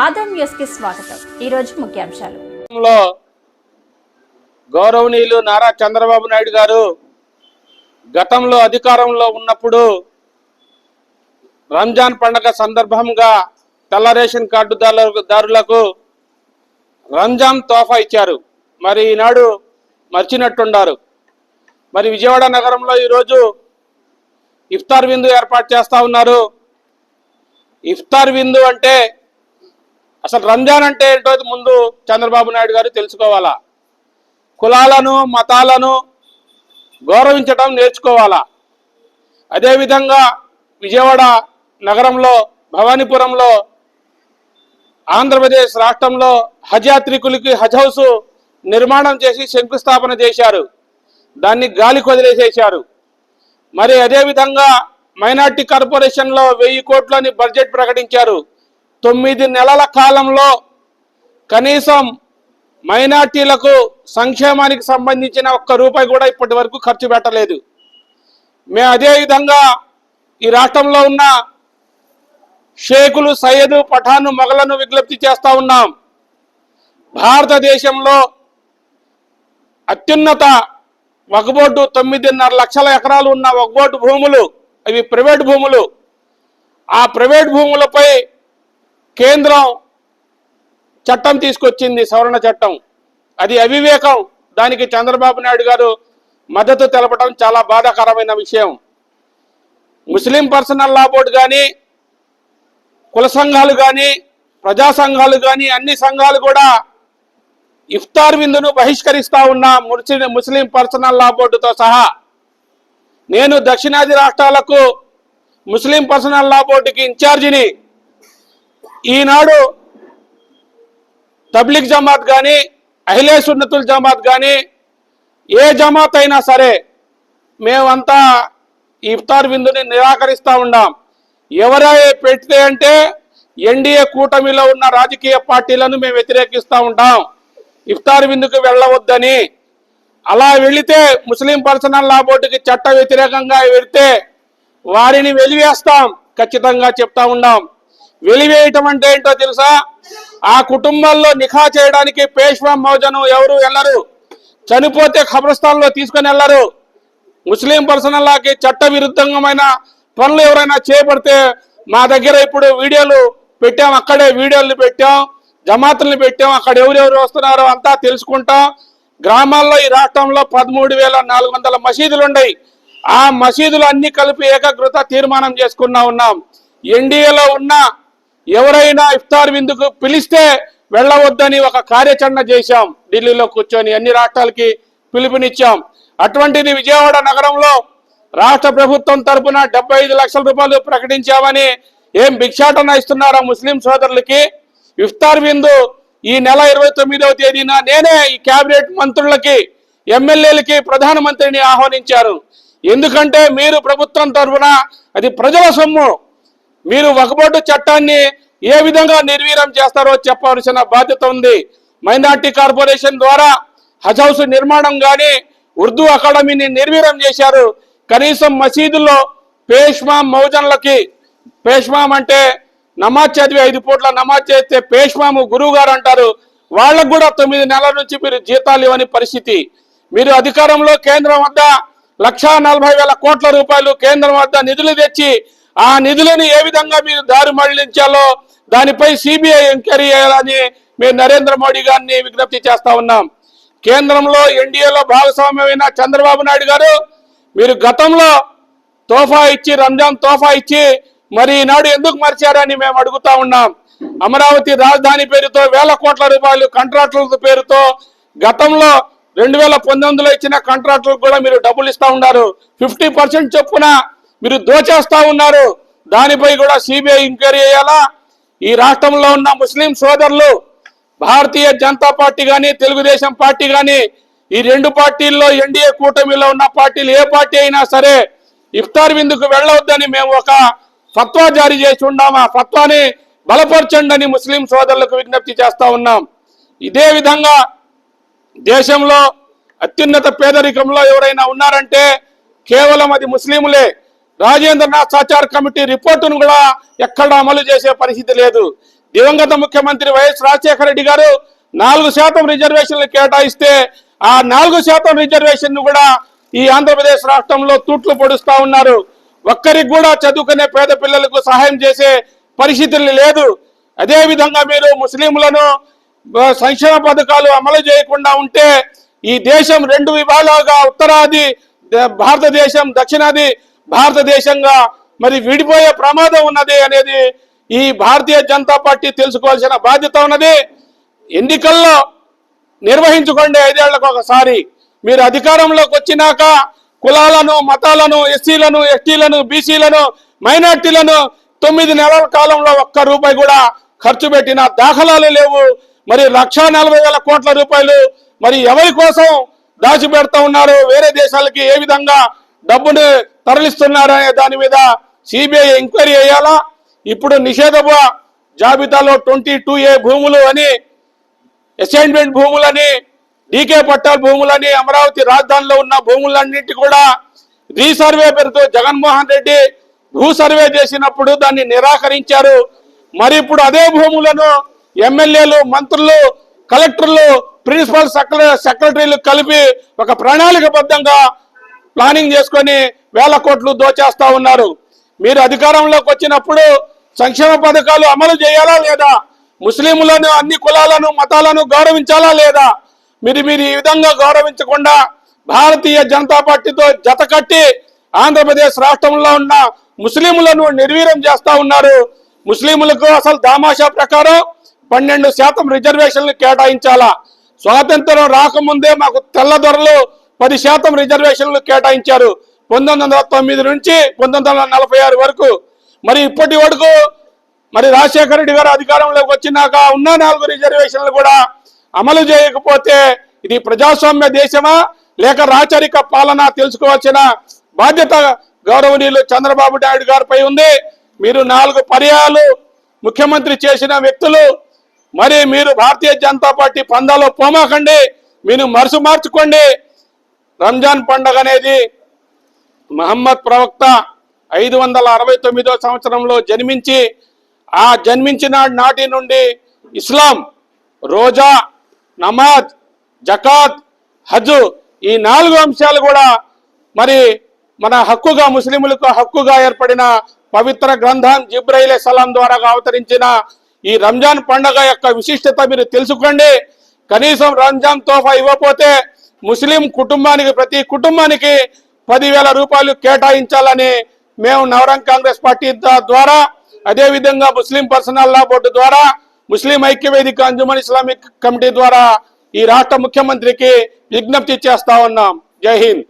ఆదం న్యూస్కి స్వాగతం. ఈ రోజు ముఖ్యాంశాలు. గౌరవనీయులు నారా చంద్రబాబు నాయుడు గారు గతంలో అధికారంలో ఉన్నప్పుడు రంజాన్ పండగ సందర్భంగా తెల్ల రేషన్ కార్డుదారులకు దారులకు రంజాన్ తోఫా ఇచ్చారు. మరి ఈనాడు మర్చినట్టుండారు. మరి విజయవాడ నగరంలో ఈరోజు ఇఫ్తార్ విందు ఏర్పాటు చేస్తా ఉన్నారు. ఇఫ్తార్ విందు అంటే అసలు రంజాన్ అంటే ఏంటో ముందు చంద్రబాబు నాయుడు గారు తెలుసుకోవాలా? కులాలను మతాలను గౌరవించడం నేర్చుకోవాలా? అదేవిధంగా విజయవాడ నగరంలో భవానీపురంలో ఆంధ్రప్రదేశ్ రాష్ట్రంలో హజ్ యాత్రికులకి హజ్ హౌస్ నిర్మాణం చేసి శంకుస్థాపన చేశారు. దాన్ని గాలి కొదిలేసేశారు. మరి అదేవిధంగా మైనార్టీ కార్పొరేషన్లో వెయ్యి కోట్లని బడ్జెట్ ప్రకటించారు. తొమ్మిది నెలల కాలంలో కనీసం మైనార్టీలకు సంక్షేమానికి సంబంధించిన ఒక్క రూపాయి కూడా ఇప్పటి వరకు ఖర్చు పెట్టలేదు. మేము అదేవిధంగా ఈ రాష్ట్రంలో ఉన్న షేకులు సయ్యదు పఠాను మొగలను విజ్ఞప్తి చేస్తూ ఉన్నాం. భారతదేశంలో అత్యున్నత వగబోటు తొమ్మిదిన్నర లక్షల ఎకరాలు ఉన్న వగబోటు భూములు అవి ప్రైవేట్ భూములు. ఆ ప్రైవేట్ భూములపై కేంద్రం చట్టం తీసుకొచ్చింది సవరణ చట్టం. అది అవివేకం. దానికి చంద్రబాబు నాయుడు గారు మద్దతు తెలపడం చాలా బాధాకరమైన విషయం. ముస్లిం పర్సనల్ లా బోర్డు కానీ కుల సంఘాలు కానీ ప్రజా సంఘాలు కానీ అన్ని సంఘాలు కూడా ఇఫ్తార్ విందును బహిష్కరిస్తా ఉన్న ముస్లిం ముస్లిం పర్సనల్ లా బోర్డుతో సహా నేను దక్షిణాది రాష్ట్రాలకు ముస్లిం పర్సనల్ లా బోర్డుకి ఇన్ఛార్జిని ఈనాడు తబ్లిక్ జమాత్ కానీ అహిలే సున్నతుల్ జమాత్ కానీ ఏ జమాత్ అయినా సరే మేమంతా ఇఫ్తార్ విందుని నిరాకరిస్తూ ఉన్నాం ఎవరే పెడితే అంటే ఎన్డీఏ కూటమిలో ఉన్న రాజకీయ పార్టీలను మేము వ్యతిరేకిస్తూ ఉంటాం. ఇఫ్తార్ విందుకు వెళ్ళవద్దని. అలా వెళితే ముస్లిం పర్సనల్ లా బోర్డుకి చట్ట వ్యతిరేకంగా వెళితే వారిని వెలివేస్తాం. ఖచ్చితంగా చెప్తా ఉన్నాం వెలివేయటం అంటే ఏంటో తెలుసా? ఆ కుటుంబాల్లో నిఖా చేయడానికి పేష్వా మౌజను ఎవరు వెళ్ళరు. చనిపోతే ఖబరస్థాన్లో తీసుకొని వెళ్ళరు. ముస్లిం పర్సనల్ లాకి చట్ట విరుద్ధమైన పనులు ఎవరైనా చేపడితే మా దగ్గర ఇప్పుడు వీడియోలు పెట్టాం అక్కడే వీడియోలు పెట్టాం జమాతుల్ని పెట్టాం అక్కడ ఎవరెవరు వస్తున్నారో అంతా తెలుసుకుంటాం. గ్రామాల్లో ఈ రాష్ట్రంలో పదమూడు వేల నాలుగు వందల మసీదులు ఉన్నాయి ఆ మసీదులు అన్ని కలిపి ఏకాగ్రత తీర్మానం చేసుకున్నా ఉన్నాం. ఎన్డీఏలో ఉన్న ఎవరైనా ఇఫ్తార్ విందుకు పిలిస్తే వెళ్ళవద్దని ఒక కార్యాచరణ చేశాం. ఢిల్లీలో కూర్చొని అన్ని రాష్ట్రాలకి పిలుపునిచ్చాం. అటువంటిది విజయవాడ నగరంలో రాష్ట్ర ప్రభుత్వం తరపున డెబ్బై ఐదు లక్షల రూపాయలు ప్రకటించామని ఏం భిక్షాటన ఇస్తున్నారా ముస్లిం సోదరులకి? ఇఫ్తార్ విందు ఈ నెల ఇరవై తొమ్మిదవ తేదీన నేనే ఈ కేబినెట్ మంత్రులకి ఎమ్మెల్యేలకి ప్రధానమంత్రిని ఆహ్వానించారు. ఎందుకంటే మీరు ప్రభుత్వం తరఫున అది ప్రజల సొమ్ము. మీరు వకబోటు చట్టాన్ని ఏ విధంగా నిర్వీర్యం చేస్తారో చెప్పవలసిన బాధ్యత ఉంది. మైనార్టీ కార్పొరేషన్ ద్వారా హజ్ హౌస్ నిర్మాణం కానీ ఉర్దూ అకాడమీని నిర్వీర్యం చేశారు. కనీసం మసీదుల్లో పేష్మా మౌజన్లకి పేష్మాం అంటే నమాజ్ చదివి ఐదు పూట్ల నమాజ్ చేస్తే పేష్మాము గురువు గారు అంటారు. వాళ్ళకు కూడా తొమ్మిది నెలల నుంచి మీరు జీతాలు ఇవ్వని పరిస్థితి. మీరు అధికారంలో కేంద్రం వద్ద లక్షా నలభై వేల కోట్ల రూపాయలు కేంద్రం వద్ద నిధులు తెచ్చి ఆ నిధులను ఏ విధంగా మీరు దారి మళ్ళించాలో దానిపై సిబిఐ ఎంక్వైరీ చేయాలని మేము నరేంద్ర మోడీ గారిని విజ్ఞప్తి చేస్తా ఉన్నాం. కేంద్రంలో ఎన్డీఏలో భాగస్వామ్యమైన చంద్రబాబు నాయుడు గారు మీరు గతంలో తోఫా ఇచ్చి రంజాన్ తోఫా ఇచ్చి మరి ఈనాడు ఎందుకు మర్చారని మేము అడుగుతా ఉన్నాం. అమరావతి రాజధాని పేరుతో వేల కోట్ల రూపాయలు కాంట్రాక్టుల పేరుతో గతంలో రెండు వేల పంతొమ్మిదిలో ఇచ్చిన కాంట్రాక్టులకు కూడా మీరు డబ్బులు ఇస్తా ఉన్నారు. ఫిఫ్టీ పర్సెంట్ చొప్పున మీరు దోచేస్తా ఉన్నారు. దానిపై కూడా సిబిఐ ఎంక్వైరీ చేయాలా? ఈ రాష్ట్రంలో ఉన్న ముస్లిం సోదరులు భారతీయ జనతా పార్టీ కానీ తెలుగుదేశం పార్టీ కానీ ఈ రెండు పార్టీల్లో ఎన్డీఏ కూటమిలో ఉన్న పార్టీలు ఏ పార్టీ అయినా సరే ఇఫ్తార్ విందుకు వెళ్ళవద్దని మేము ఒక ఫత్వా జారీ చేసి ఉన్నాం. ఆ ఫత్వాని బలపరచండి అని ముస్లిం సోదరులకు విజ్ఞప్తి చేస్తా ఉన్నాం. ఇదే విధంగా దేశంలో అత్యున్నత పేదరికంలో ఎవరైనా ఉన్నారంటే కేవలం అది ముస్లింలే. రాజేంద్రనాథ్ సచార్ కమిటీ రిపోర్టును కూడా ఎక్కడ అమలు చేసే పరిస్థితి లేదు. దివంగత ముఖ్యమంత్రి వైఎస్ రాజశేఖర రెడ్డి గారు నాలుగు శాతం రిజర్వేషన్లు కేటాయిస్తే ఆ నాలుగు శాతం రిజర్వేషన్ కూడా ఈ ఆంధ్రప్రదేశ్ రాష్ట్రంలో తూట్లు పొడుస్తా ఉన్నారు. ఒక్కరికి కూడా చదువుకునే పేద పిల్లలకు సహాయం చేసే పరిస్థితులు లేదు. అదేవిధంగా మీరు ముస్లింలను సంక్షేమ పథకాలు అమలు చేయకుండా ఉంటే ఈ దేశం రెండు విభాగాలుగా ఉత్తరాది భారతదేశం దక్షిణాది భారతదేశంగా మరి విడిపోయే ప్రమాదం ఉన్నది అనేది ఈ భారతీయ జనతా పార్టీ తెలుసుకోవాల్సిన బాధ్యత ఉన్నది. ఎన్నికల్లో నిర్వహించుకోండి ఐదేళ్ళకు ఒకసారి. మీరు అధికారంలోకి వచ్చినాక కులాలను మతాలను ఎస్సీలను ఎస్టీలను బీసీలను మైనార్టీలను తొమ్మిది నెలల కాలంలో ఒక్క రూపాయి కూడా ఖర్చు పెట్టిన దాఖలాలు లేవు. మరి లక్ష నలభై వేల కోట్ల రూపాయలు మరి ఎవరి కోసం దాచిపెడతా ఉన్నారు? వేరే దేశాలకి ఏ విధంగా డబ్బును తరలిస్తున్నారనే దాని మీద సిబిఐ ఎంక్వైరీ చేయాలా? ఇప్పుడు నిషేధపు జాబితాలో ట్వంటీ టూ ఏ భూములు అని అసైన్మెంట్ భూములని డీకే పట్టాల భూములని అమరావతి రాజధానిలో ఉన్న భూములన్నింటి కూడా రీసర్వే పేరుతో జగన్మోహన్ రెడ్డి భూ సర్వే చేసినప్పుడు దాన్ని నిరాకరించారు. మరి ఇప్పుడు అదే భూములను ఎమ్మెల్యేలు మంత్రులు కలెక్టర్లు ప్రిన్సిపల్ సెక్ర- సెక్రటరీలు కలిపి ఒక ప్రణాళికబద్ధంగా ప్లానింగ్ చేసుకొని వేల కోట్లు దోచేస్తా ఉన్నారు. మీరు అధికారంలోకి వచ్చినప్పుడు సంక్షేమ పథకాలు అమలు చేయాలా లేదా? ముస్లింలను అన్ని కులాలను మతాలను గౌరవించాలా లేదా? మీరు మీరు ఈ విధంగా గౌరవించకుండా భారతీయ జనతా పార్టీతో జత కట్టి ఆంధ్రప్రదేశ్ రాష్ట్రంలో ఉన్న ముస్లింలను నిర్వీర్యం చేస్తా ఉన్నారు. ముస్లింలకు అసలు దామాషా ప్రకారం పన్నెండు శాతం రిజర్వేషన్లు కేటాయించాలా? స్వాతంత్రం రాకముందే మాకు తెల్ల దొరలు పది శాతం రిజర్వేషన్లు కేటాయించారు. పంతొమ్మిది వందల తొమ్మిది నుంచి పంతొమ్మిది వందల నలభై ఆరు వరకు. మరి ఇప్పటి వరకు మరి రాజశేఖర రెడ్డి గారు అధికారంలోకి వచ్చినాక ఉన్న నాలుగు రిజర్వేషన్లు కూడా అమలు చేయకపోతే ఇది ప్రజాస్వామ్య దేశమా? లేక రాచరిక పాలన తెలుసుకోవాల్సిన బాధ్యత గౌరవనీయులు చంద్రబాబు నాయుడు గారిపై ఉంది. మీరు నాలుగు పర్యాలు ముఖ్యమంత్రి చేసిన వ్యక్తులు. మరి మీరు భారతీయ జనతా పార్టీ పందాలో పోమాకండి. మీరు మరుసు మార్చుకోండి. రంజాన్ పండగ అనేది మహమ్మద్ ప్రవక్త ఐదు వందల అరవై తొమ్మిదో సంవత్సరంలో జన్మించి ఆ జన్మించిన నాటి నుండి ఇస్లాం రోజా నమాజ్ జకాత్ హజ్ ఈ నాలుగు అంశాలు కూడా మరి మన హక్కుగా ముస్లింలకు హక్కుగా ఏర్పడిన పవిత్ర గ్రంథం జిబ్రైల్ సలాం ద్వారా అవతరించిన ఈ రంజాన్ పండగ యొక్క విశిష్టత మీరు తెలుసుకోండి. కనీసం రంజాన్ తోఫా ఇవ్వకపోతే ముస్లిం కుటుంబానికి ప్రతి కుటుంబానికి పదివేల రూపాయలు కేటాయించాలని మేము నవరంగ్ కాంగ్రెస్ పార్టీ ద్వారా అదేవిధంగా ముస్లిం పర్సనల్ లా బోర్డు ద్వారా ముస్లిం ఐక్యవేదిక అంజుమన్ ఇస్లామిక్ కమిటీ ద్వారా ఈ రాష్ట్ర ముఖ్యమంత్రికి విజ్ఞప్తి చేస్తా ఉన్నాం. జై హింద్.